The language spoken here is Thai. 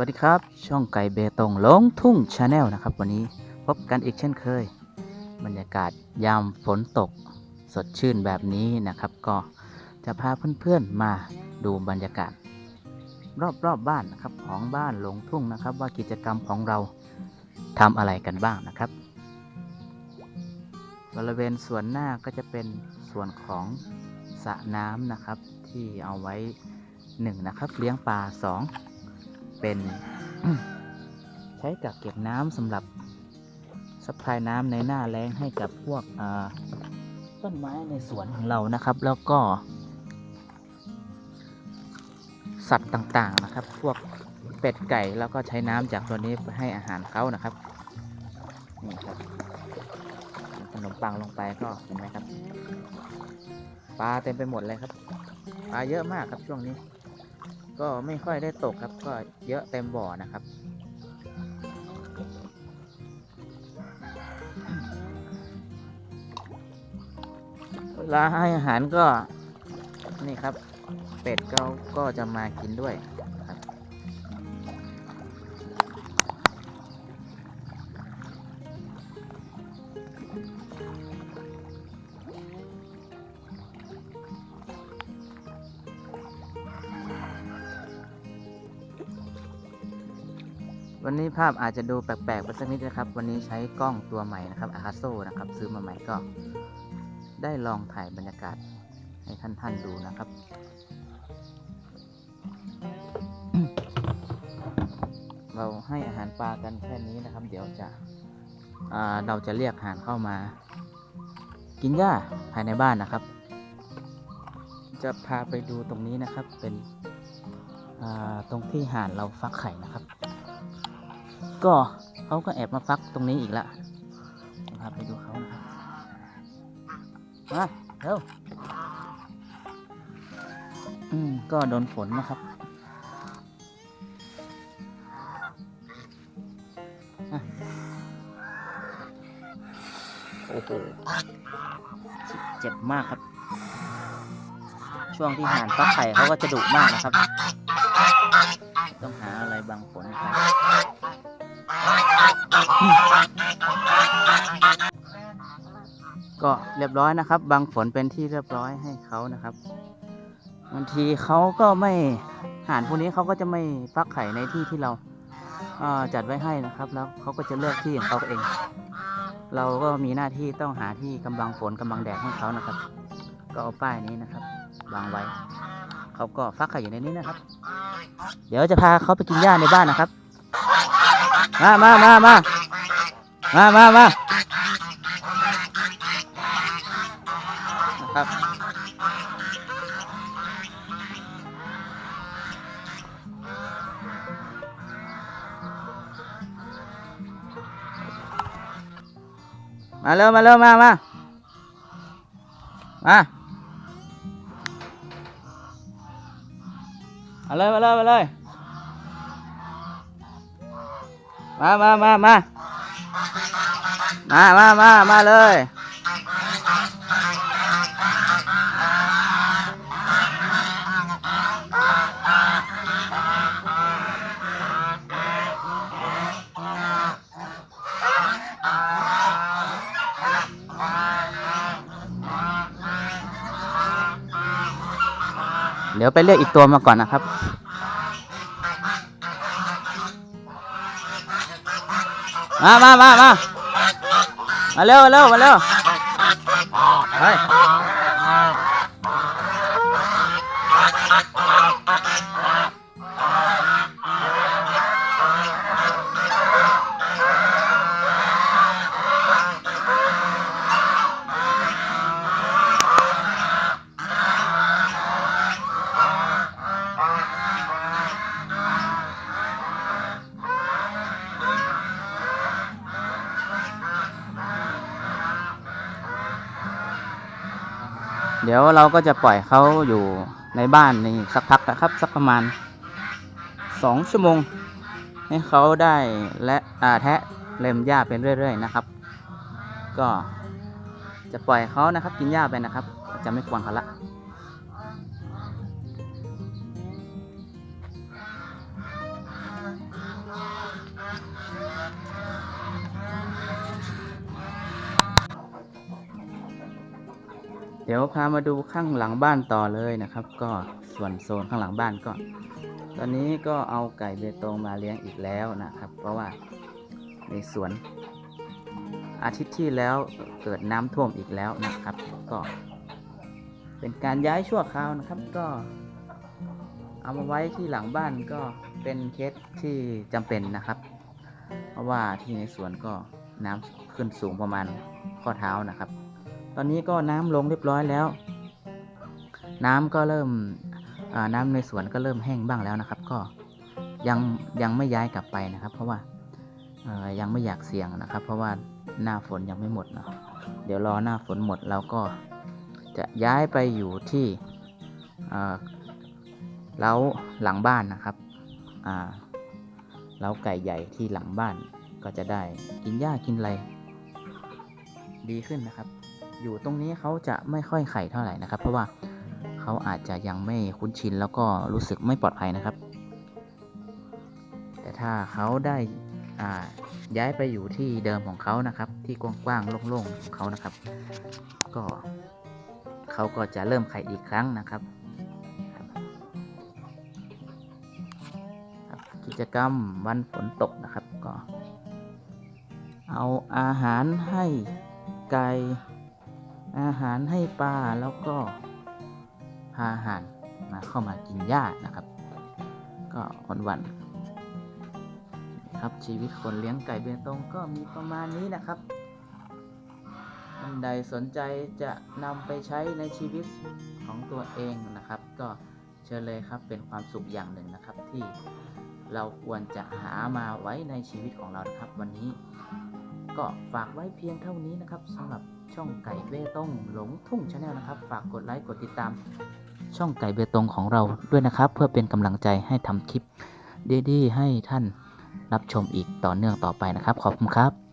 วัสดีครับ ช่องไก่เบตงลงทุ่งชาแนลนะครับ วันนี้พบกันอีกเช่นเคย บรรยากาศยามฝนตก สดชื่นแบบนี้นะครับ ก็จะพาเพื่อนๆมาดูบรรยากาศ รอบๆบบ้านนะครับของบ้านลงทุ่งนะครับ ว่ากิจกรรมของเราทำอะไรกันบ้างนะครับ บริเวณส่วนหน้าก็จะเป็นส่วนของสระน้ำนะครับที่เอาไว้หนึ่งนะครับ เลี้ยงปลาสอง เป็นใช้กักเก็บน้ำสำหรับสปายน้ำในหน้าแล้งให้กับพวกต้นไม้ในสวนของเรานะครับ แล้วก็ สัตว์ต่างๆนะครับ พวกเป็ดไก่แล้วก็ใช้น้ำจากตัวนี้ให้อาหารเขานะครับนี่ครับขนมปังลงไปก็เห็นไหมครับปลาเต็มไปหมดเลยครับปลาเยอะมากครับช่วงนี้ ก็ไม่ค่อยได้ตกครับ ก็เยอะเต็มบ่อนะครับ เวลาให้อาหารก็นี่ครับ เป็ดก็ก็จะมากินด้วย วันนี้ภาพอาจจะดูแปลกๆไปสักนิดนะครับ วันนี้ใช้กล้องตัวใหม่นะครับอาคาโซนะครับ ซื้อมาใหม่ก็ ได้ลองถ่ายบรรยากาศให้ท่านๆดูนะครับเราให้อาหารปลากันแค่นี้นะครับ เดี๋ยวจะเราจะเรียกอาหารเข้ามา กินหญ้าภายในบ้านนะครับ จะพาไปดูตรงนี้นะครับเป็นตรงที่ห่านเราฟักไข่นะครับ ก็เขาก็แอบมาฟักตรงนี้อีกละเดี๋ยวพาไปดูเขานะครับมาเร็วอืมก็โดนฝนนะครับอะโอ้โหเจ็บมากครับ ช่วงที่ห่านฟักไข่เขาก็จะดุมากนะครับ ต้องหาอะไรบังฝนครับ ยบร้อยนะครับบางฝนเป็นที่เรียบร้อยให้เขานะครับบางทีเขาก็ไม่ห่านพวกนี้เขาก็จะไม่ฟักไข่ในที่ที่เราจัดไว้ให้นะครับ แล้วเขาก็จะเลือกที่ของเขาเอง เราก็มีหน้าที่ต้องหาที่กำบังฝนกำบังแดดให้เขานะครับ ก็เอาป้ายนี้นะครับวางไว้เขาก็ฟักไข่อยู่ในนี้นะครับ เดี๋ยวจะพาเขาไปกินหญ้าในบ้านนะครับ มามามามามามามานะ ครับ มาเร็วมาเร็วมามามาเอาเลยมาเลยมาเลยมามามามามามามามาเลย เดี๋ยวไปเรียกอีกตัวมาก่อนนะครับ มามามามามาเร็วมาเร็วมาเร็วไป เดี๋ยวเราก็จะปล่อยเขาอยู่ในบ้านนี่สักพักนะครับ สักประมาณสองชั่วโมง ให้เขาได้และอาแทะเล็มหญ้าเป็นเรื่อย ๆ นะครับ ก็จะปล่อยเขานะครับกินหญ้าไปนะครับ จะไม่กวนเขาละ เดี๋ยวพามาดูข้างหลังบ้านต่อเลยนะครับ ก็ส่วนโซนข้างหลังบ้านก็ ตอนนี้ก็เอาไก่เบตงมาเลี้ยงอีกแล้วนะครับ เพราะว่าในสวน อาทิตย์ที่แล้วเกิดน้ำท่วมอีกแล้วนะครับ ก็เป็นการย้ายชั่วคราวนะครับก็ เอามาไว้ที่หลังบ้านก็เป็นเคสที่จำเป็นนะครับ เพราะว่าที่ในสวนก็น้ำขึ้นสูงประมาณข้อเท้านะครับ ตอนนี้ก็น้ำลงเรียบร้อยแล้ว น้ำก็เริ่มน้ำในสวนก็เริ่มแห้งบ้างแล้วนะครับ ก็ยังยังไม่ย้ายกลับไปนะครับ เพราะว่ายังไม่อยากเสี่ยงนะครับ เพราะว่าหน้าฝนยังไม่หมดเนาะเดี๋ยวรอหน้าฝนหมดเราก็จะย้ายไปอยู่ที่เล้าหลังบ้านนะครับเล้าไก่ใหญ่ที่หลังบ้านก็จะได้กินหญ้ากินอะไรดีขึ้นนะครับ อยู่ตรงนี้เขาจะไม่ค่อยไข่เท่าไหร่นะครับ เพราะว่าเขาอาจจะยังไม่คุ้นชินแล้วก็รู้สึกไม่ปลอดภัยนะครับ แต่ถ้าเขาได้ย้ายไปอยู่ที่เดิมของเขานะครับ ที่กว้างๆโล่งๆของเขานะครับ ก็เขาก็จะเริ่มไข่อีกครั้งนะครับ กิจกรรมวันฝนตกนะครับก็ เอาอาหารให้ไก่ อาหารให้ปลาแล้วก็พาอาหารมาเข้ามากินหญ้านะครับ ก็วันวันครับชีวิตคนเลี้ยงไก่เบตงก็มีประมาณนี้นะครับท่านใดสนใจจะนำไปใช้ในชีวิตของตัวเองนะครับ ก็เชิญเลยครับเป็นความสุขอย่างหนึ่งนะครับ ที่เราควรจะหามาไว้ในชีวิตของเรานะครับ วันนี้ก็ฝากไว้เพียงเท่านี้นะครับสำหรับ ช่องไก่เบตงหลงทุ่งชาแนลนะครับ ฝากกดไลค์กดติดตาม ช่องไก่เบตงของเราด้วยนะครับ เพื่อเป็นกำลังใจให้ทำคลิปดีๆให้ท่านรับชมอีกต่อเนื่องต่อไปนะครับ ขอบคุณครับ